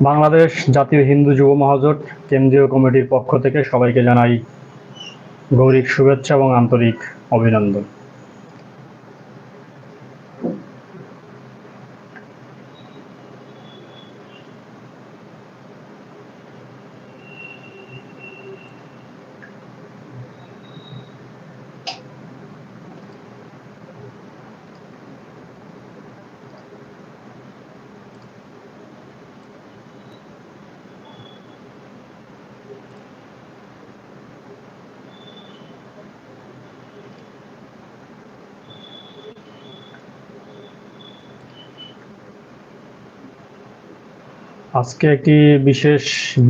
বাংলাদেশ জাতীয় হিন্দু যুব মহাজোট কেন্দ্রীয় কমিটির পক্ষ থেকে সবাইকে জানাই গৌরিক শুভেচ্ছা এবং আন্তরিক অভিনন্দন। আজকে একটি বিশেষ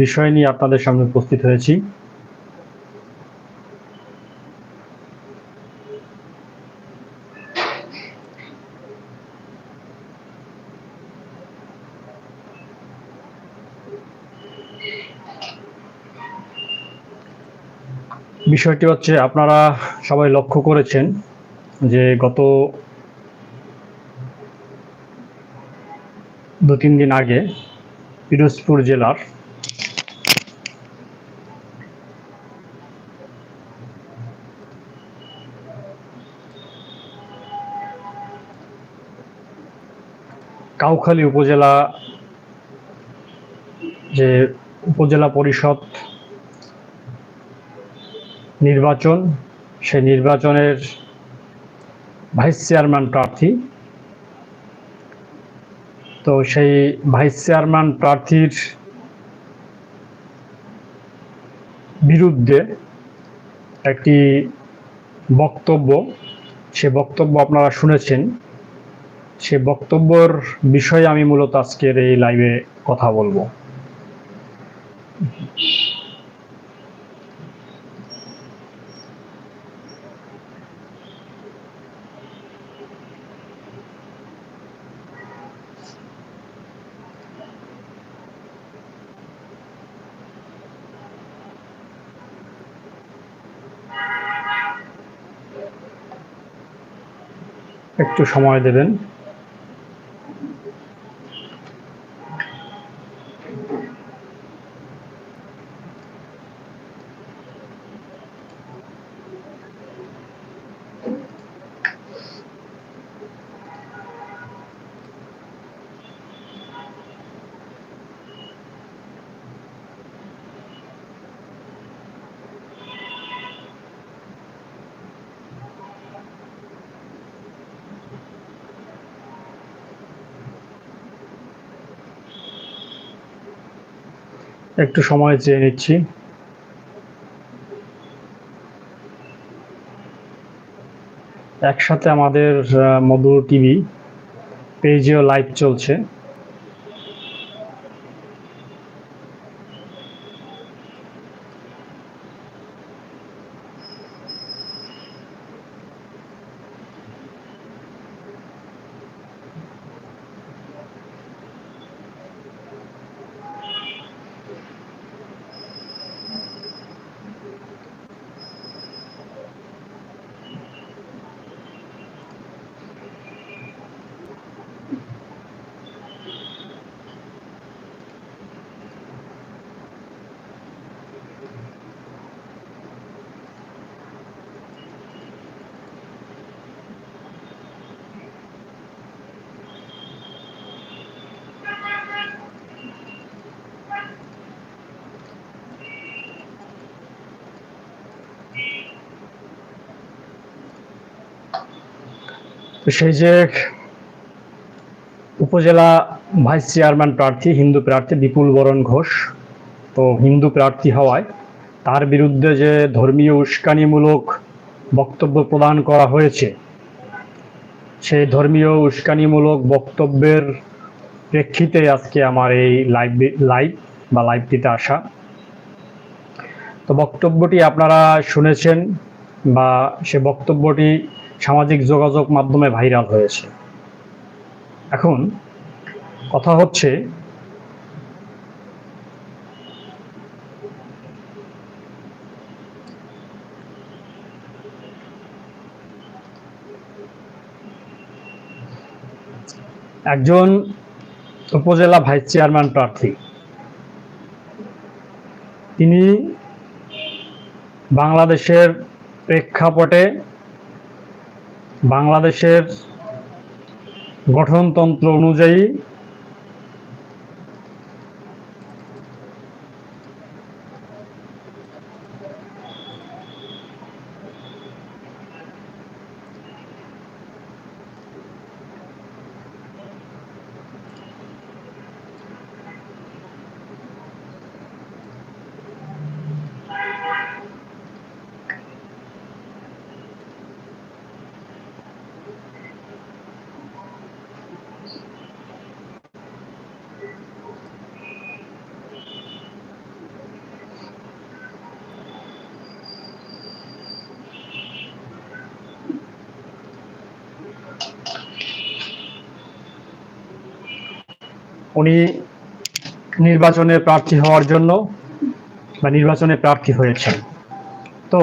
বিষয় নিয়ে আপনাদের সামনে উপস্থিত হয়েছি। বিষয়টি হচ্ছে, আপনারা সবাই লক্ষ্য করেছেন যে গত দু তিন দিন আগে পিরোজপুর জেলার কাউখালী উপজেলা যে উপজেলা পরিষদ নির্বাচন সেই নির্বাচনের ভাইস চেয়ারম্যান প্রার্থী তো সেই ভাইস চেয়ারম্যান প্রার্থীর বিরুদ্ধে একটি বক্তব্য, সে বক্তব্য আপনারা শুনেছেন। সে বক্তব্যর বিষয়ে আমি মূলত আজকের এই লাইভে কথা বলব। একটু সময় দেবেন। একটু সময় চেয়ে নিচ্ছি। একসাথে আমাদের মধুর মধু টিভি পেজেও লাইভ চলছে। তো সেই যে উপজেলা ভাইস চেয়ারম্যান প্রার্থী, হিন্দু প্রার্থী বিপুল বরণ ঘোষ, তো হিন্দু প্রার্থী হওয়ায় তার বিরুদ্ধে যে ধর্মীয় উস্কানিমূলক বক্তব্য প্রদান করা হয়েছে, সেই ধর্মীয় উস্কানিমূলক বক্তব্যের প্রেক্ষিতে আজকে আমার এই লাইভ লাইভ বা লাইভটিতে আসা। তো বক্তব্যটি আপনারা শুনেছেন বা সে বক্তব্যটি সামাজিক যোগাযোগ মাধ্যমে ভাইরাল হয়েছে। এখন কথা হচ্ছে, একজন উপজেলা ভাইস চেয়ারম্যান প্রার্থী। তিনি বাংলাদেশের প্রেক্ষাপটে বাংলাদেশের গঠনতন্ত্র অনুযায়ী উনি নির্বাচনে প্রার্থী হওয়ার জন্য বা নির্বাচনে প্রার্থী হয়েছেন। তো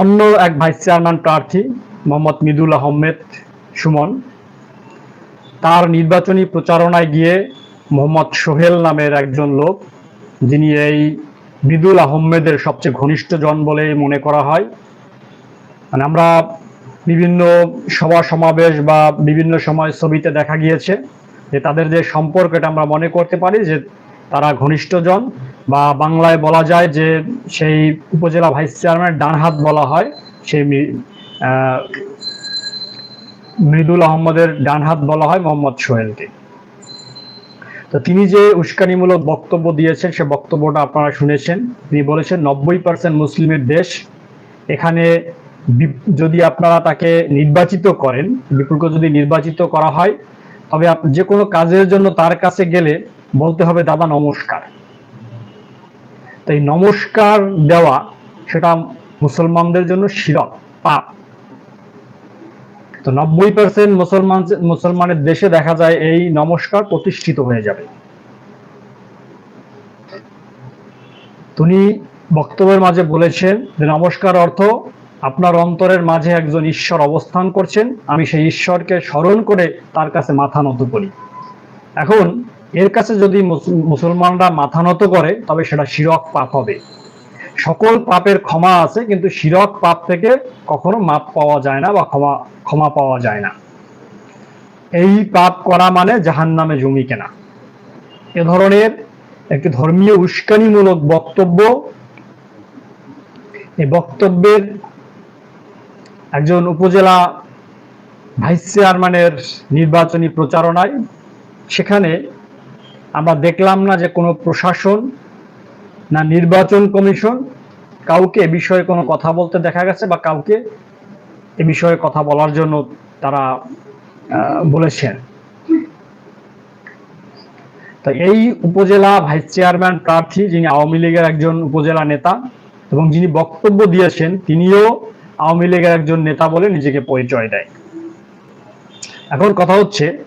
অন্য এক ভাইস চেয়ারম্যান প্রার্থী মোহাম্মদ মিদুল আহমেদ সুমন, তার নির্বাচনী প্রচারণায় গিয়ে মোহাম্মদ সোহেল নামের একজন লোক, যিনি এই মিদুল আহমেদের সবচেয়ে ঘনিষ্ঠ জন বলে মনে করা হয়। মানে আমরা বিভিন্ন সভা সমাবেশ বা বিভিন্ন সময় ছবিতে দেখা গিয়েছে যে তাদের যে সম্পর্ক এটা আমরা মনে করতে পারি যে তারা ঘনিষ্ঠজন বা বাংলায় বলা যায় যে সেই উপজেলা ভাইস চেয়ারম্যান ডান হাত বলা হয়, সেই মৃদুল আহমদের ডান হাত বলা হয় মোহাম্মদ সোহেলকে। তো তিনি যে উস্কানিমূলক বক্তব্য দিয়েছেন, সে বক্তব্যটা আপনারা শুনেছেন। তিনি বলেছেন, নব্বই পার্সেন্ট মুসলিমের দেশ এখানে যদি আপনারা তাকে নির্বাচিত করেন, বিপুলকে যদি নির্বাচিত করা হয়, তবে যে কোনো কাজের জন্য তার কাছে গেলে বলতে হবে, দাদা, নমস্কার। তো এই নমস্কার দেওয়া সেটা মুসলমানদের জন্য শিরক, পাপ। তো নব্বই পার্সেন্ট মুসলমান মুসলমানের দেশে দেখা যায় এই নমস্কার প্রতিষ্ঠিত হয়ে যাবে। তিনি বক্তব্যের মাঝে বলেছেন যে, নমস্কার অর্থ আপনার অন্তরের মাঝে একজন ঈশ্বর অবস্থান করছেন, আমি সেই ঈশ্বরকে স্মরণ করে তার কাছে মাথা নত করি। এখন, এর কাছে যদি মুসলমানরা মাথা নত করে, তবে সেটা শিরক পাপ হবে। সকল পাপের ক্ষমা আছে, কিন্তু শিরক পাপ থেকে কখনো মাপ পাওয়া যায় না বা ক্ষমা ক্ষমা পাওয়া যায় না। এই পাপ করা মানে জাহান নামে জমি কেনা। এ ধরনের একটি ধর্মীয় উস্কানিমূলক বক্তব্য এই বক্তব্যের একজন উপজেলা ভাইস চেয়ারম্যানের নির্বাচনী প্রচারণায়। সেখানে আমরা দেখলাম না যে কোনো প্রশাসন না নির্বাচন কমিশন কাউকে এ বিষয়ে কোনো কথা বলতে দেখা গেছে বা কাউকে এ বিষয়ে কথা বলার জন্য তারা বলেছেন তো এই উপজেলা ভাইস চেয়ারম্যান প্রার্থী যিনি আওয়ামী লীগের একজন উপজেলা নেতা এবং যিনি বক্তব্য দিয়েছেন, তিনিও আওয়ামী লীগের একজন নেতা বলে নিজেকে পরিচয় দেয়। এখন কথা হচ্ছে,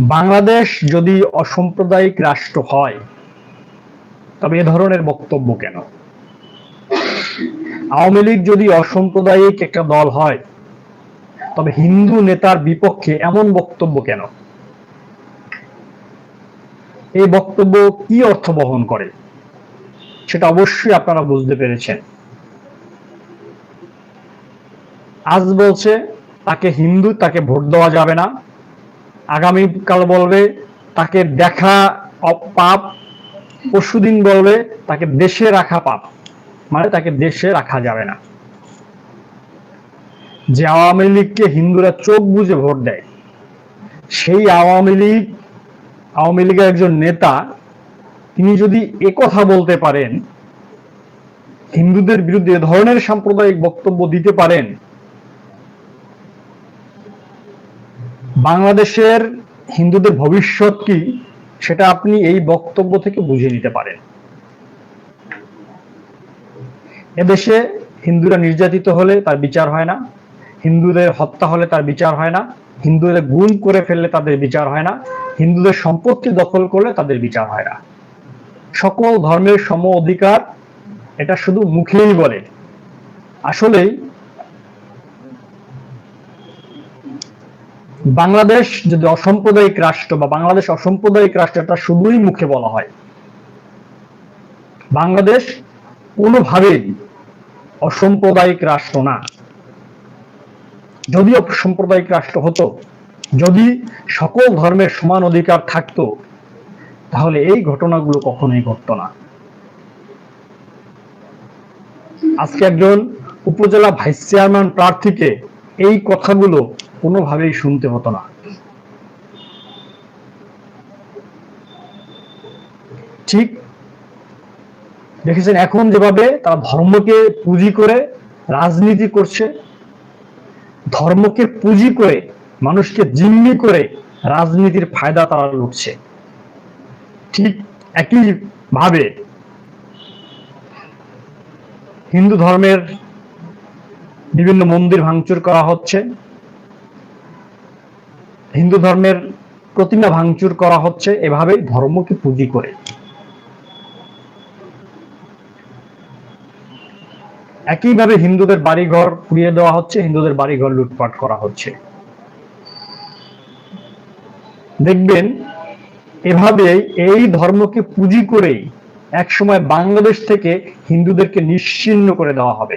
বাংলাদেশ যদি অসাম্প্রদায়িক রাষ্ট্র হয়, তবে এ ধরনের বক্তব্য কেন? আওয়ামী লীগ যদি অসাম্প্রদায়িক একটা দল হয়, তবে হিন্দু নেতার বিপক্ষে এমন বক্তব্য কেন? এই বক্তব্য কি অর্থ বহন করে? সেটা অবশ্যই আপনারা বুঝতে পেরেছেন। আজ বলছে, তাকে হিন্দু, তাকে ভোট দেওয়া যাবে না। আগামীকাল বলবে, তাকে দেখা পাপ। পরশুদিন বলবে, তাকে দেশে রাখা পাপ। মানে তাকে দেশে রাখা যাবে না। যে আওয়ামী লীগকে হিন্দুরা চোখ বুঝে ভোট দেয়, সেই আওয়ামী লীগ, আওয়ামী লীগের একজন নেতা, তিনি যদি কথা বলতে পারেন, হিন্দুদের বিরুদ্ধে এ ধরনের সাম্প্রদায়িক বক্তব্য দিতে পারেন বাংলাদেশের হিন্দুদের ভবিষ্যৎ কি সেটা আপনি এই বক্তব্য থেকে বুঝে নিতে পারেন। এদেশে হিন্দুরা নির্যাতিত হলে তার বিচার হয় না, হিন্দুদের হত্যা হলে তার বিচার হয় না, হিন্দুদের গুম করে ফেললে তাদের বিচার হয় না, হিন্দুদের সম্পত্তি দখল করলে তাদের বিচার হয় না। সকল ধর্মের সম অধিকার এটা শুধু মুখেই বলে। আসলেই বাংলাদেশ যদি অসাম্প্রদায়িক রাষ্ট্র বা বাংলাদেশ অসাম্প্রদায়িক রাষ্ট্র, এটা শুধুই মুখে বলা হয়। বাংলাদেশ কোনোভাবেই অসাম্প্রদায়িক রাষ্ট্র না। যদি সাম্প্রদায়িক রাষ্ট্র হতো, যদি সকল ধর্মের সমান অধিকার থাকতো, তাহলে এই ঘটনাগুলো কখনোই ঘটতো না। আজকে একজন উপজেলা ভাইস চেয়ারম্যান প্রার্থীকে এই কথাগুলো কোনোভাবেই শুনতে হতো না। ঠিক? দেখেছেন এখন যেভাবে তারা ধর্মকে পুঁজি করে রাজনীতি করছে, ধর্মকে পুঁজি করে মানুষকে জিম্মি করে রাজনীতির ফায়দা তারা লুটছে। ঠিক একই ভাবে হিন্দু ধর্মের বিভিন্ন মন্দির ভাঙচুর করা হচ্ছে। হিন্দু ধর্মের প্রতিমা ভাঙচুর করা হচ্ছে এভাবে ধর্মকে পুঁজি করে। একইভাবে হিন্দুদের বাড়িঘর পুড়িয়ে দেওয়া হচ্ছে, হিন্দুদের বাড়িঘর লুটপাট করা হচ্ছে। দেখবেন এভাবেই এই ধর্মকে পুঁজি করেই একসময় বাংলাদেশ থেকে হিন্দুদেরকে নিশ্চিহ্ন করে দেওয়া হবে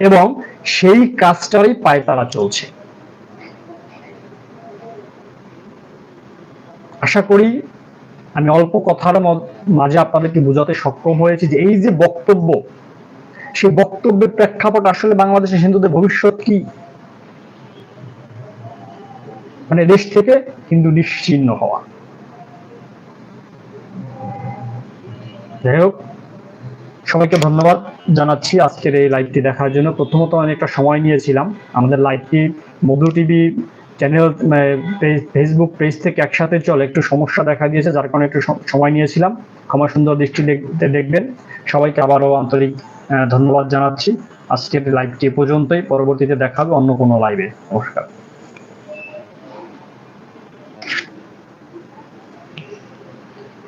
এবং সেই কাজটারই পায়তারা চলছে। আশা করি আমি অল্প কথার মাঝে আপনাদেরকে বোঝাতে সক্ষম হয়েছি যে এই যে বক্তব্য, সেই বক্তব্যের প্রেক্ষাপট আসলে বাংলাদেশের হিন্দুদের ভবিষ্যৎ কি? মানে দেশ থেকে হিন্দু নিশ্চিহ্ন হওয়া। যাই হোক, সবাইকে ধন্যবাদ জানাচ্ছি আজকের এই লাইভটি দেখার জন্য। প্রথমত আমি একটা সময় নিয়েছিলাম। আমাদের লাইভটি Madhu TV channel Facebook page থেকে একসাথে চলে। একটু সমস্যা দেখা দিয়েছে, যার কারণে একটু সময় নিয়েছিলাম। ক্ষমা সুন্দর দৃষ্টি দেখবেন। সবাইকে আবারও আন্তরিক ধন্যবাদ জানাচ্ছি। আজকের লাইভটি পর্যন্তই। পরবর্তীতে দেখাবে অন্য কোনো লাইভে নমস্কার।